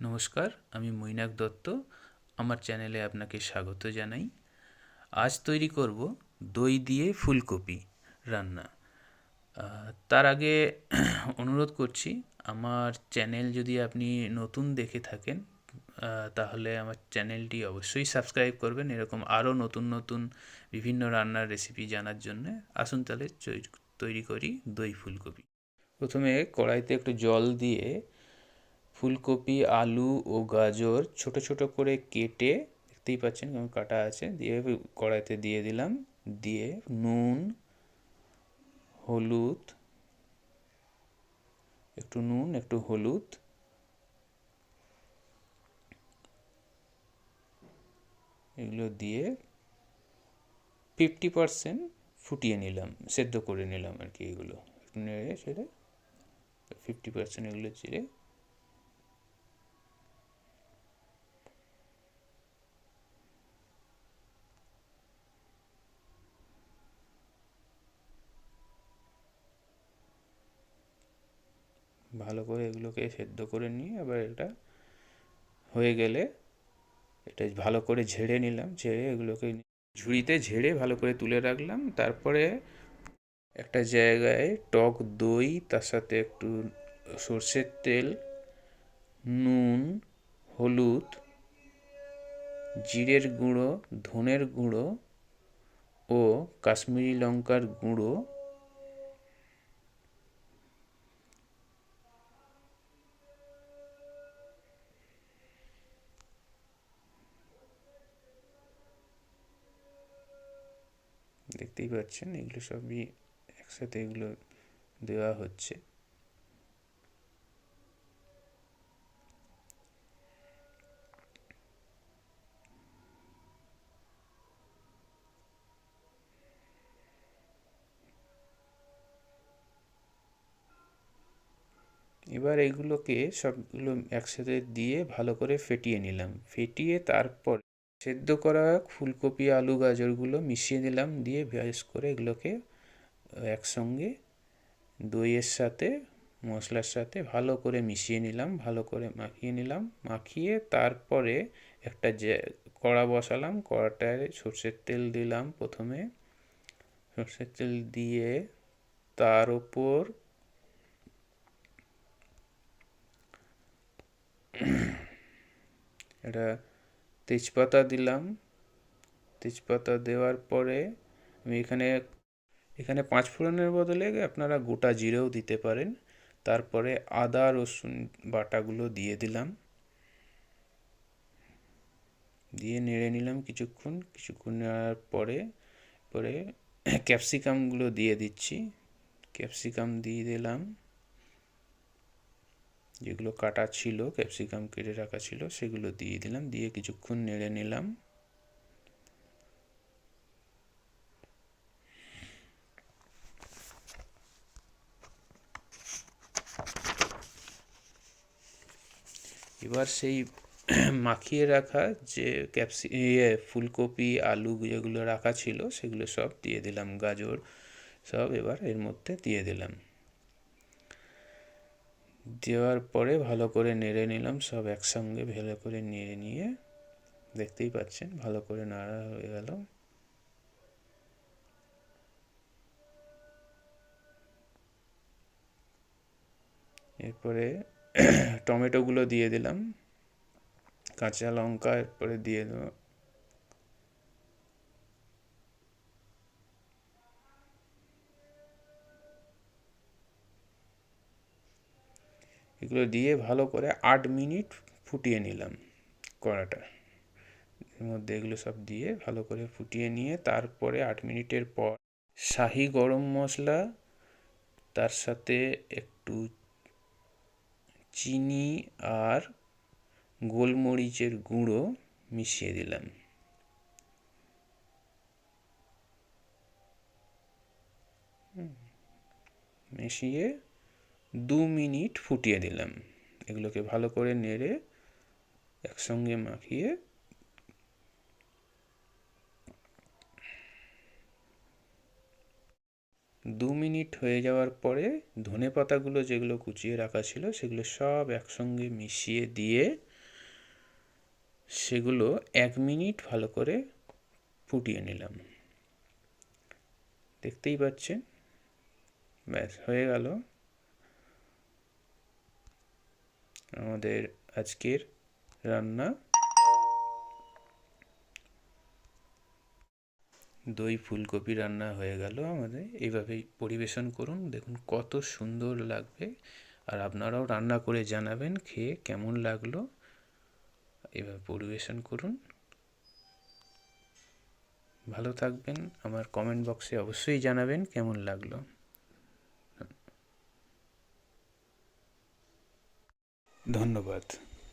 নমস্কার, আমি মৈনাক দত্ত, আমার চ্যানেলে আপনাকে স্বাগত জানাই। আজ তৈরি করব দই দিয়ে ফুলকপি রান্না। তার আগে অনুরোধ করছি, আমার চ্যানেল যদি আপনি নতুন দেখে থাকেন তাহলে আমার চ্যানেলটি অবশ্যই সাবস্ক্রাইব করবেন। এরকম আরও নতুন নতুন বিভিন্ন রান্নার রেসিপি জানার জন্য আসুন তাহলে তৈরি করি দই ফুলকপি। প্রথমে কড়াইতে একটু জল দিয়ে ফুলকপি, আলু ও গাজর ছোট ছোট করে কেটে, দেখতেই পাচ্ছেন কেমন কাটা আছে, দিয়ে কড়াইতে দিয়ে দিলাম, দিয়ে নুন, হলুদ, একটু নুন, একটু হলুদ, এগুলো দিয়ে ফিফটি পারসেন্ট ফুটিয়ে নিলাম, সেদ্ধ করে নিলাম আর কি এগুলো। সেড়ে ফিফটি পার্সেন্ট এগুলো চিড়ে ভালো করে এগুলোকে সেদ্ধ করে নিয়ে আবার এটা হয়ে গেলে এটা ভালো করে ঝেড়ে নিলাম, ঝেড়ে এগুলোকে ঝুড়িতে ঝেড়ে ভালো করে তুলে রাখলাম। তারপরে একটা জায়গায় টক দই, তার সাথে একটু সর্ষের তেল, নুন, হলুদ, জিরের গুঁড়ো, ধনের গুঁড়ো ও কাশ্মীরি লঙ্কার গুঁড়ো দেখতেই পাচ্ছেন, এগুলো সবই একসাথে এগুলো দেওয়া হচ্ছে। এবার এগুলোকে সবগুলো একসাথে দিয়ে ভালো করে ফেটিয়ে নিলাম। ফেটিয়ে তারপর সেদ্ধ করা ফুলকপি, আলু, গাজরগুলো মিশিয়ে দিলাম দিয়ে বেশ করে এগুলোকে একসঙ্গে দইয়ের সাথে, মশলার সাথে ভালো করে মিশিয়ে নিলাম, ভালো করে মাখিয়ে নিলাম। মাখিয়ে তারপরে একটা যে কড়া বসালাম, কড়াটায় সর্ষের তেল দিলাম প্রথমে। সর্ষের তেল দিয়ে তার ওপর এটা তেজপাতা দিলাম। তেজপাতা দেওয়ার পরে আমি এখানে এখানে পাঁচ ফোড়নের বদলে আপনারা গোটা জিরেও দিতে পারেন। তারপরে আদা, রসুন বাটাগুলো দিয়ে দিলাম। দিয়ে নেড়ে নিলাম কিছুক্ষণ। কিছুক্ষণ নেওয়ার পরে পরে ক্যাপসিকামগুলো দিয়ে দিচ্ছি। ক্যাপসিকাম দিয়ে দিলাম। যেগুলো কাটা ছিল, ক্যাপসিকাম কেটে রাখা ছিল, সেগুলো দিয়ে দিলাম, দিয়ে কিছুক্ষণ নেড়ে নিলাম। এবার সেই মাখিয়ে রাখা যে ক্যাপসি ইয়ে ফুলকপি, আলু যেগুলো রাখা ছিল, সেগুলো সব দিয়ে দিলাম, গাজর সব এবার এর মধ্যে দিয়ে দিলাম। দেওয়ার পরে ভালো করে নেড়ে নিলাম, সব একসঙ্গে ভালো করে নেড়ে নিয়ে, দেখতেই পাচ্ছেন, ভালো করে নাড়া হয়ে গেল। এরপরে টমেটোগুলো দিয়ে দিলাম, কাঁচা লঙ্কা এরপরে দিয়ে এগুলো দিয়ে ভালো করে আট মিনিট ফুটিয়ে নিলাম কড়াটা। এর মধ্যে এগুলো সব দিয়ে ভালো করে ফুটিয়ে নিয়ে তারপরে আট মিনিটের পর শাহি গরম মশলা, তার সাথে একটু চিনি আর গোলমরিচের গুঁড়ো মিশিয়ে দিলাম। মিশিয়ে দু মিনিট ফুটিয়ে দিলাম। এগুলোকে ভালো করে নেড়ে একসঙ্গে মাখিয়ে দু মিনিট হয়ে যাওয়ার পরে ধনে পাতাগুলো যেগুলো কুচিয়ে রাখা ছিল, সেগুলো সব একসঙ্গে মিশিয়ে দিয়ে সেগুলো এক মিনিট ভালো করে ফুটিয়ে নিলাম। দেখতেই পাচ্ছেন? ব্যাস, হয়ে গেল। আমাদের আজকের রান্না। দই ফুলকপি রান্না হয়ে গেল আমাদের। এইভাবেই পরিবেশন করুন। দেখুন কত সুন্দর লাগবে। আর আপনারাও রান্না করে জানাবেন, খেয়ে কেমন লাগল। এভাবে পরিবেশন করুন। ভালো থাকবেন। আমার কমেন্ট বক্সে অবশ্যই জানাবেন কেমন লাগল। ধন্যবাদ।